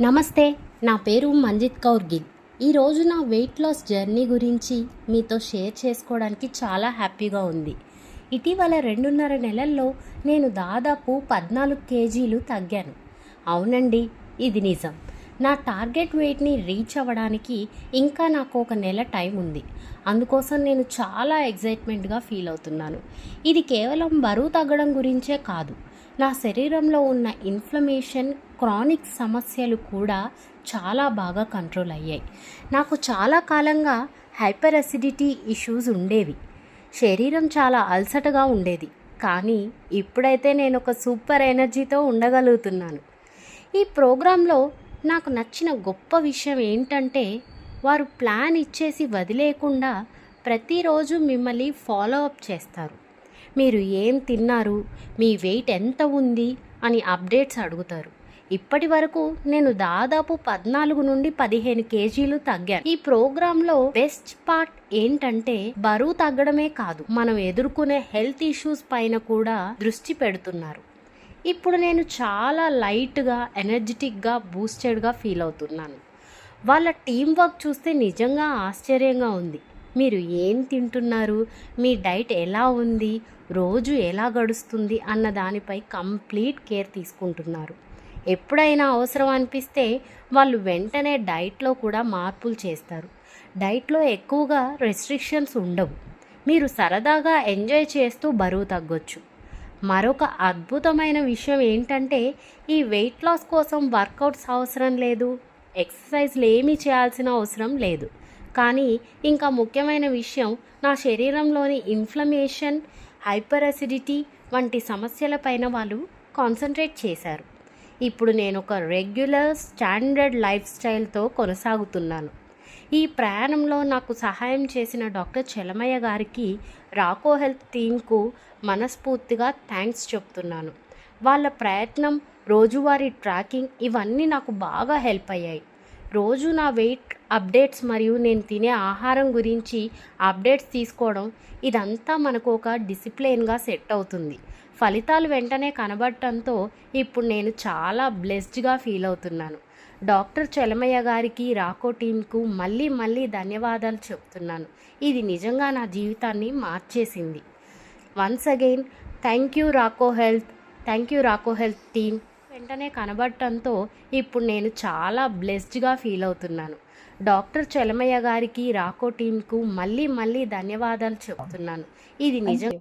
నమస్తే నా పేరు మంజిత్ కౌర్ గిల్. ఈరోజు నా వెయిట్ లాస్ జర్నీ గురించి మీతో షేర్ చేసుకోవడానికి చాలా హ్యాపీగా ఉంది. ఇటీవల రెండున్నర నెలల్లో నేను దాదాపు పద్నాలుగు కేజీలు తగ్గాను. అవునండి ఇది నిజం. నా టార్గెట్ వెయిట్ని రీచ్ అవ్వడానికి ఇంకా నాకు ఒక నెల టైం ఉంది. అందుకోసం నేను చాలా ఎగ్జైట్మెంట్గా ఫీల్ అవుతున్నాను. ఇది కేవలం బరువు తగ్గడం గురించే కాదు. నా శరీరంలో ఉన్న ఇన్ఫ్లమేషన్ క్రానిక్ సమస్యలు కూడా చాలా బాగా కంట్రోల్ అయ్యాయి. నాకు చాలా కాలంగా హైపర్ అసిడిటీ ఇష్యూస్ ఉండేవి. శరీరం చాలా అలసటగా ఉండేది. కానీ ఇప్పుడైతే నేను ఒక సూపర్ ఎనర్జీతో ఉండగలుగుతున్నాను. ఈ ప్రోగ్రాంలో నాకు నచ్చిన గొప్ప విషయం ఏంటంటే వారు ప్లాన్ ఇచ్చేసి వదిలేయకుండా ప్రతిరోజు మిమ్మల్ని ఫాలో అప్ చేస్తారు. మీరు ఏం తిన్నారు? మీ వెయిట్ ఎంత ఉంది? అని అప్డేట్స్ అడుగుతారు. ఇప్పటి వరకు నేను దాదాపు పద్నాలుగు నుండి పదిహేను కేజీలు తగ్గాను. ఈ ప్రోగ్రాంలో బెస్ట్ పార్ట్ ఏంటంటే బరువు తగ్గడమే కాదు మనం ఎదుర్కొనే హెల్త్ ఇష్యూస్ పైన కూడా దృష్టి పెడుతున్నారు. ఇప్పుడు నేను చాలా లైట్గా ఎనర్జెటిక్గా బూస్టెడ్గా ఫీల్ అవుతున్నాను. వాళ్ళ టీం వర్క్ చూస్తే నిజంగా ఆశ్చర్యంగా ఉంది. మీరు ఏం తింటున్నారు? మీ డైట్ ఎలా ఉంది? రోజు ఎలా గడుస్తుంది అన్న దానిపై కంప్లీట్ కేర్ తీసుకుంటున్నారు. ఎప్పుడైనా అవసరం అనిపిస్తే వాళ్ళు వెంటనే డైట్లో కూడా మార్పులు చేస్తారు. డైట్లో ఎక్కువగా రెస్ట్రిక్షన్స్ ఉండవు. మీరు సరదాగా ఎంజాయ్ చేస్తూ బరువు తగ్గొచ్చు. మరొక అద్భుతమైన విషయం ఏంటంటే ఈ వెయిట్ లాస్ కోసం వర్కౌట్స్ అవసరం లేదు. ఎక్సర్సైజ్లు ఏమీ చేయాల్సిన అవసరం లేదు. కానీ ఇంకా ముఖ్యమైన విషయం నా శరీరంలోని ఇన్ఫ్లమేషన్ హైపర్ అసిడిటీ వంటి సమస్యలపైన వాళ్ళు కాన్సన్ట్రేట్ చేశారు. ఇప్పుడు నేను ఒక రెగ్యులర్ స్టాండర్డ్ లైఫ్ స్టైల్తో కొనసాగుతున్నాను. ఈ ప్రయాణంలో నాకు సహాయం చేసిన డాక్టర్ చలమయ్య గారికి రాకో హెల్త్ టీంకు మనస్ఫూర్తిగా థ్యాంక్స్ చెప్తున్నాను. వాళ్ళ ప్రయత్నం రోజువారీ ట్రాకింగ్ ఇవన్నీ నాకు బాగా హెల్ప్ అయ్యాయి. రోజు నా వెయిట్ అప్డేట్స్ మరియు నేను తినే ఆహారం గురించి అప్డేట్స్ తీసుకోవడం ఇదంతా మనకు ఒక డిసిప్లైన్గా సెట్ అవుతుంది. ఫలితాలు వెంటనే కనబడటంతో ఇప్పుడు నేను చాలా బ్లెస్డ్గా ఫీల్ అవుతున్నాను. డాక్టర్ చలమయ్య గారికి రాకో టీంకు మళ్ళీ మళ్ళీ ధన్యవాదాలు చెప్తున్నాను. ఇది నిజంగా నా జీవితాన్ని మార్చేసింది. Once again thank you Rako health thank you Rako health team. వెంటనే కనబడటంతో ఇప్పుడు నేను చాలా బ్లెస్డ్గా ఫీల్ అవుతున్నాను. డాక్టర్ చలమయ్య గారికి రాకో టీంకు మళ్ళీ మళ్ళీ ధన్యవాదాలు చెప్తున్నాను. ఇది నిజం.